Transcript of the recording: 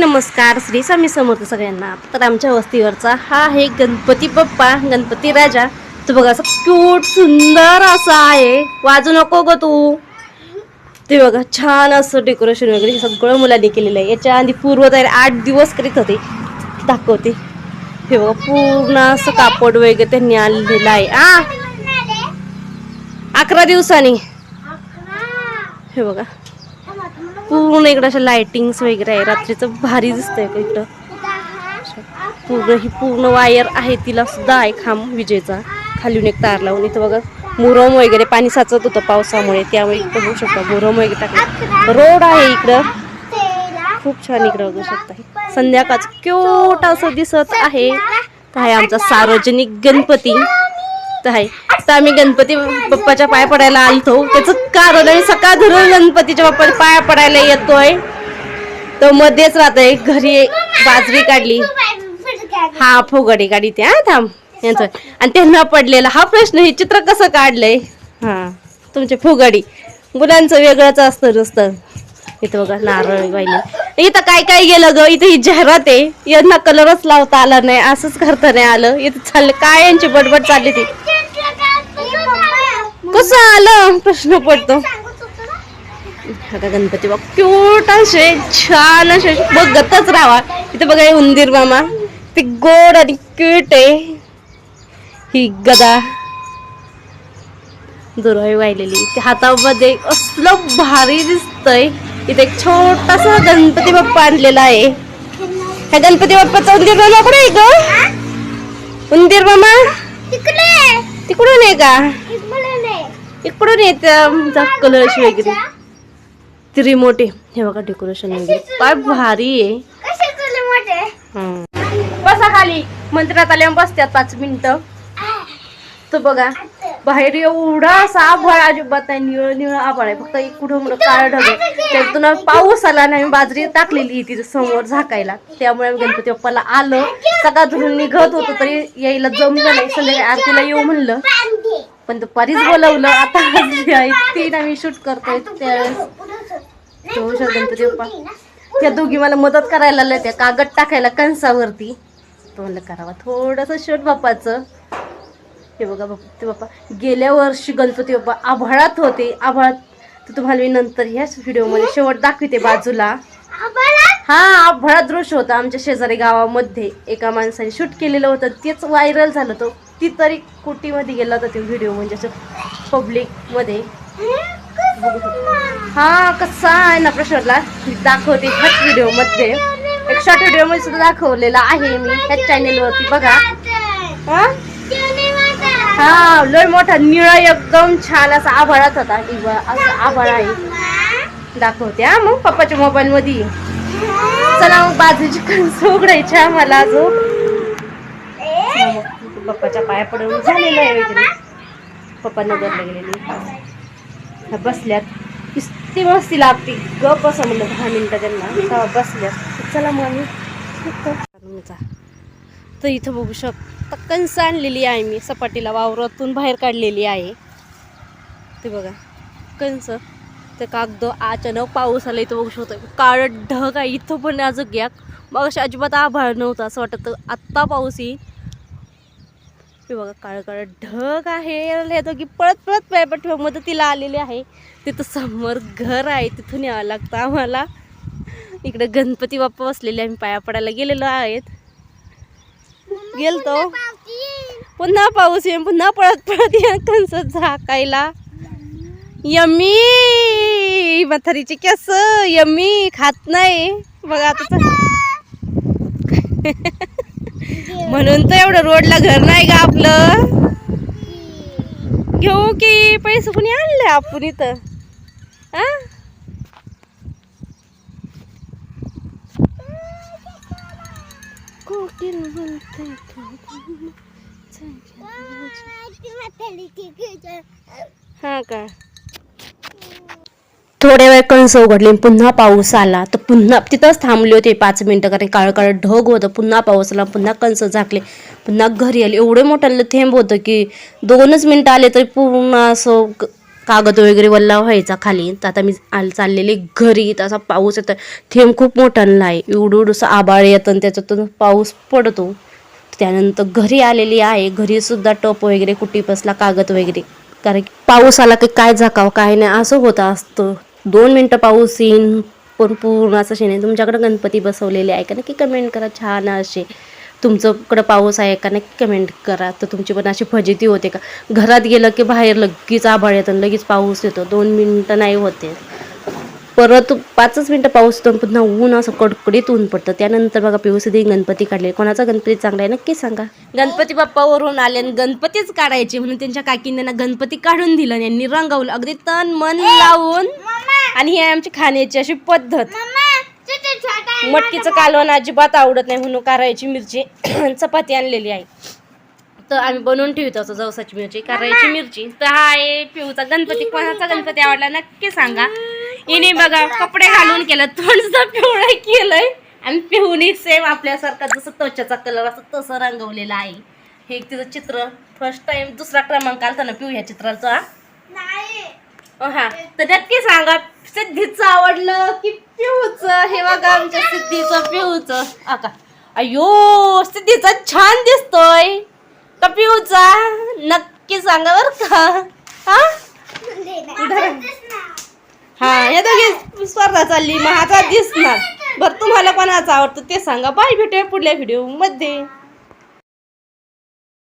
नमस्कार श्री स्वामी समर्थ सगळ्यांना. तर आमच्या वस्तीवरचा हा आहे गणपती बाप्पा गणपती राजा. तो बघा असं क्यूट सुंदर असा आहे. वाजू नको ग तू. ते बघा छान असं डेकोरेशन वगैरे सगळं मुलांनी केलेलं आहे. याच्या आधी पूर्वतयारी आठ दिवस करीत होते. दाखवते. हे बघा पूर्ण असं कापड वगैरे त्यांनी आणलेलं आहे. आ! अकरा दिवसांनी. हे बघा. पूर्ण इकडं अशा लाइटिंग्स वगैरे आहे. रात्रीचं भारी दिसतंय इकडं? पूर्ण ही पूर्ण वायर आहे तिला सुद्धा आहे खांब विजेचा. खालून एक तार लावून. इथं बघा मुरम वगैरे पाणी साचत होतं पावसामुळे. त्यामुळे इकडं बघू शकता मुरम वगैरे टाकलं. रोड आहे इकडं. खूप छान इकडं बघू शकता. संध्याकाळ क्यूट असं दिसत आहे. काय आहे आमचा सार्वजनिक गणपती. तर आहे. तर आम्ही गणपती बाप्पाच्या पाया पडायला आलतो. त्याचं कारण आम्ही सकाळ धरून गणपतीच्या बाप्पाच्या पाया पडायला येतोय. तो मध्येच राहतोय. घरी बाजरी काढली. हा फुगडी काढी त्या थांब. यांचं. आणि त्यांना पडलेला हा प्रश्न हे चित्र कसं काढलंय? हा तुमचे फुगडी. मुलांचं वेगळंच असतं नुसतं. इथं बघा नारळ वाहिले इथं काय काय गेलं ग? इथं ही जाहिरात आहे. यांना कलरच लावता आला नाही असंच करता नाही आलं. इथं चाललं काय यांची बडबड चालली ती? कसं आलं? प्रश्न पडतो. गणपती बाबा क्यूट असे छान असे बघतच राहा. इथं बघा उंदीर मामा ते गोड आणि क्यूट आहे. ही गदा. दुराई वाहिलेली. ते हातामध्ये असलं भारी दिसतंय. इथे एक छोटासा गणपती बाप्पा आणलेला आहे. ह्या गणपती बाप्पाचा उंदीर मामा कुठे आहे ग? उंदीर मामा? तिकडून आहे का? इकडून येत कलर्स वगैरे. ती रिमोट आहे हे बघा डेकोरेशन वगैरे. काय भारी आहे. बसा खाली. मंदिरात आल्या बसत्यात पाच मिनिटं. तो बघा. बाहेर एवढा असा आभाळ अजिबात नाही निळ निळ आभाळ आहे. फक्त एक कुठं मोठं काळ ढग आहे. त्यातून पाऊस आला आणि आम्ही बाजरी टाकलेली आहे तिथे समोर झाकायला. त्यामुळे आम्ही गणपती बाप्पाला आलं. सकाळ धरून निघत होतो तरी यायला जमलं नाही. संध्याकाळी आरतीला येऊ म्हणलं. पण दुपारीच बोलवलं. आता तीन आम्ही शूट करतोय त्यावेळेस. गणपती बाप्पा. त्या दोघी मला मदत करायला आल्या त्या कागद टाकायला कणसावरती तो म्हणलं करावा थोडंसं शूट बाप्पाचं. हे बघा ते बाप्पा. गेल्या वर्षी गणपती बाप्पा आभाळात होते. आभाळात तर तुम्हाला मी नंतर ह्याच व्हिडिओमध्ये शेवट दाखवते बाजूला. हा आभाळात दृश्य होतं आमच्या शेजारी गावामध्ये. एका माणसाने शूट केलेलं होतं. तेच व्हायरल झालं होतं. ती तरी कुटीमध्ये गेला होता ते व्हिडिओ म्हणजे असं पब्लिकमध्ये. हा कसा आहे ना प्रश्नला? दाखवते ह्याच व्हिडिओमध्ये. एक शॉर्ट व्हिडिओमध्ये सुद्धा दाखवलेला आहे मी. ह्याच चॅनेलवरती बघा. हा? हा लय मोठा निळा एकदम छान असा आभाळात होता. असं आभाळ आहे. दाखवते हा मग पप्पाच्या मोबाईल मध्ये चला मग बाजूची कणस उघडायची आम्हाला अजून. पप्पाच्या पाया पडून झालेलं आहे वगैरे पप्पा नगरला गेलेली. बसल्यात. किस्ती मस्ती लागते. गप असं म्हणलं दहा मिनिटं त्यांना. तेव्हा बसल्यात. चला मग आम्ही. तर इथं बघू शकता कंस आणलेली आहे मी सपाटीला वावरातून बाहेर काढलेली आहे. ते बघा कंस ते कागद अचानक पाऊस आला इथं बघू शकतो. काळं ढग आहे इथं पण अजून घ्या. मग अशा अजिबात आभाळ नव्हतं असं वाटत आत्ता पाऊस येईल. बघा काळ काळ ढग आहे की पळत पळत पायपाठी मदतीला आलेली आहे. तिथं समोर घर आहे तिथून यावं लागतं आम्हाला. इकडे गणपती बाप्पा बसलेले आम्ही पाया पडायला गेलेलो आहेत. गेलतो. पुन्हा पाऊस येईल पुन्हा पळत पळत या कंस झाकायला. यम्मी म्हातारीची केस यम्मी खात नाही. बघा आता. म्हणून तर एवढं रोडला घर नाही का आपलं. घेऊ की पैसे कुणी आणले आपण इथं? हा? कोकिल बोलते हा का? थोड्या वेळ कणस उघडली पुन्हा पाऊस आला तर पुन्हा तिथंच थांबले होते पाच मिनिटं कारण काळ काळ ढग होतं. पुन्हा पाऊस आला पुन्हा कणस झाकले पुन्हा घरी आले. एवढे मोठ्याला थेंब होतं की दोनच मिनिटं आले तरी पूर्ण असं कागद वगैरे वल्ला व्हायचा खाली. तर आता मी आल चाललेले घरी तसा पाऊस येतो थेंब खूप मोठा आहे एवढं एवढंसं आबाळ येतं आणि त्याच्यातून पाऊस पडतो. त्यानंतर घरी आलेली आहे. घरी सुद्धा टप वगैरे कुटी बसला कागद वगैरे. कारण की पाऊस आला की काय झाकावं काय नाही असं होतं असतं. दोन मिनटं पाऊस येईन पण पूर्ण असं शेणे तुमच्याकडे गणपती बसवलेले आहे का? नक्की कमेंट करा. छान असे. तुमच्याकडं पाऊस आहे का नक्की कमेंट करा. तर तुमची पण अशी फजिती होते का? घरात गेलं की बाहेर लगेच आभाळ येतं आणि लगेच पाऊस येतो. दोन मिनटं नाही होते परत पाचच मिनटं पाऊस येतो आणि पुन्हा ऊन असं कडकडीत ऊन पडतं. त्यानंतर बघा पिऊसदी गणपती काढले. कोणाचा गणपती चांगला आहे नक्की सांगा. गणपती बाप्पावरून आले आणि गणपतीच काढायचे म्हणून त्यांच्या काकीने ना गणपती काढून दिलं आणि यांनी रंगवलं. अगदी तन मन लावून आणि ही आहे आमची खाण्याची अशी पद्धत. मटकीचं कालवण अजिबात आवडत नाही म्हणून करायची मिरची चपाती आणलेली आहे. तर आम्ही बनवून ठेवतो असं जवसाची मिरची करायची मिरची. तर हा आहे पिऊचा गणपती कोणाचा गणपती आवडला नक्की सांगा. हिने बघा कपडे घालून केलं सुद्धा पिवळं केलंय. आणि पिऊनी सेम आपल्यासारखा जसं त्वचाचा कलर असं तसं रंगवलेलं आहे. हे तिचं चित्र. फर्स्ट टाइम दुसरा क्रमांक आलता ना पिऊ ह्या चित्राचा. हा. तर नक्की सांगा सिद्धीचं आवडलं की पिऊचं. हे बघा आमच्या सिद्धीचं पिऊचं. आका अयो सिद्धीचा छान दिसतोय. का पिऊचा. नक्की सांगा बर का. हा? हा हे दोघे स्पर्धा चालली मग आता दिसणार. बरं तुम्हाला कोणाचं आवडतं ते सांगा. बाय भेटूया पुढल्या व्हिडिओमध्ये.